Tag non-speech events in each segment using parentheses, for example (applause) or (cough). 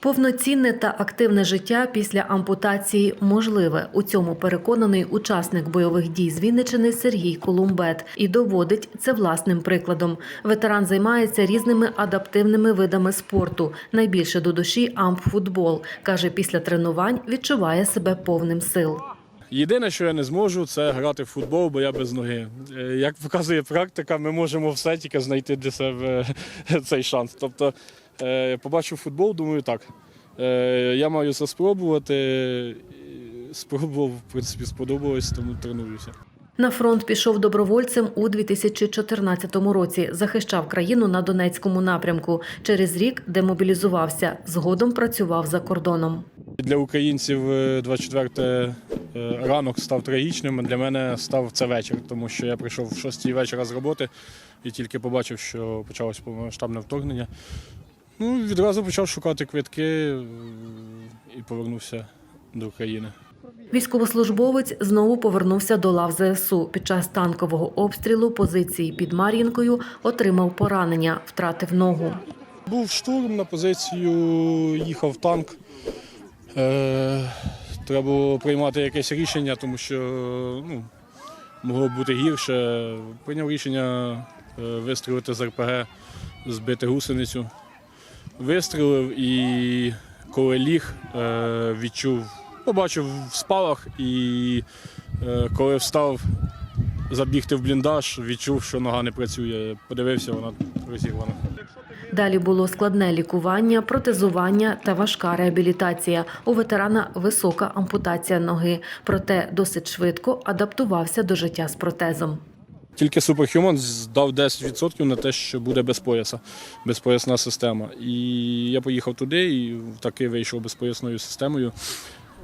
Повноцінне та активне життя після ампутації можливе. У цьому переконаний учасник бойових дій з Вінничини Сергій Колумбет і доводить це власним прикладом. Ветеран займається різними адаптивними видами спорту. Найбільше до душі ампфутбол. каже, після тренувань відчуває себе повним сил. Єдине, що я не зможу, це грати в футбол, бо я без ноги. Е, Як показує практика, ми можемо все тільки знайти для себе (laughs) цей шанс. Тобто, побачив футбол, думаю, так. е, Я маю це спробувати. Спробував, в принципі, сподобалось, тому тренуюся. На фронт пішов добровольцем у 2014 році. Захищав країну на Донецькому напрямку. Через рік демобілізувався. Згодом працював за кордоном. Для українців е, 24 е, ранок став трагічним. Для мене став це вечір, тому що я прийшов в 6 вечора з роботи і тільки побачив, що почалось повномасштабне вторгнення. Ну, відразу почав шукати квитки і повернувся до України. Військовослужбовець знову повернувся до лав ЗСУ. Під час танкового обстрілу позиції під Мар'їнкою отримав поранення, втратив ногу. Був штурм на позицію, їхав танк. Е, треба було приймати якесь рішення, тому що ну, могло б бути гірше. Прийняв рішення е, вистрілити з РПГ, збити гусеницю. Вистрілив і коли ліг, е, відчув, побачив в спалах і е, коли встав забігти в бліндаж, відчув, що нога не працює. Подивився, вона розірвана. Далі було складне лікування, протезування та важка реабілітація. У ветерана висока ампутація ноги, проте досить швидко адаптувався до життя з протезом. Тільки Superhuman здав 10% на те, що буде без пояса, безпоясна система. І я поїхав туди і таки вийшов безпоясною системою.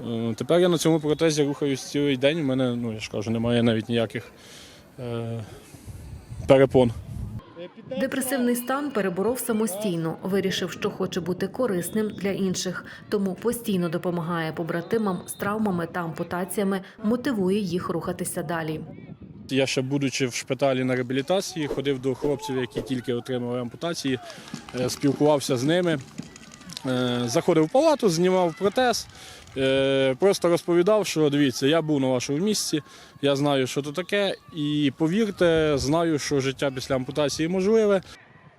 Е, Тепер я на цьому протезі рухаюсь цілий день. У мене, ну я ж кажу, немає навіть ніяких е, перепон. Депресивний стан переборов самостійно, вирішив, що хоче бути корисним для інших, тому постійно допомагає побратимам з травмами та ампутаціями, мотивує їх рухатися далі. Я ще будучи в шпиталі на реабілітації, ходив до хлопців, які тільки отримали ампутації, е, спілкувався з ними. Е, Заходив в палату, знімав протез, е, просто розповідав, що дивіться, я був на вашому місці, я знаю, що це таке, і повірте, знаю, що життя після ампутації можливе.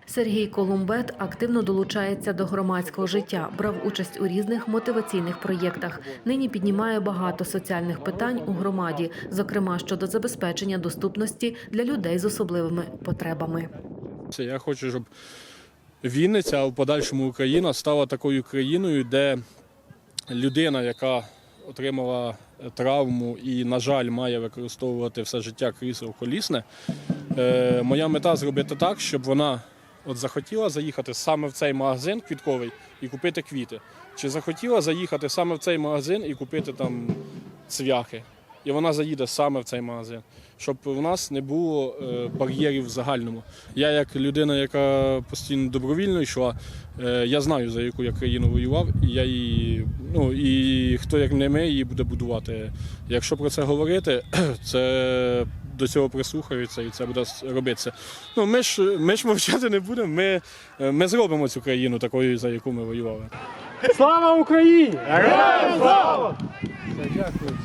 Сергій Колумбет активно долучається до громадського життя, брав участь у різних мотиваційних проєктах. Нині піднімає багато соціальних питань у громаді, зокрема щодо забезпечення доступності для людей з особливими потребами. Я хочу, щоб Вінниця, а в подальшому Україна стала такою країною, де людина, яка отримала травму і, на жаль, має використовувати все життя крісло колісне. Е, моя мета зробити так, щоб вона от захотіла заїхати саме в цей магазин квітковий і купити квіти. Чи захотіла заїхати саме в цей магазин і купити там цвяхи. І вона заїде саме в цей магазин, щоб у нас не було е, бар'єрів в загальному. Я, як людина, яка постійно добровільно йшла, е, я знаю, за яку я країну воював, і я її, ну і хто як не ми її буде будувати. Якщо про це говорити, (clears throat) це до цього прислухаються і це буде робитися. Ну, ми ж ми ж мовчати не будемо. Ми, е, ми зробимо цю країну такою, за яку ми воювали. Слава Україні! Героям слава! Дякую.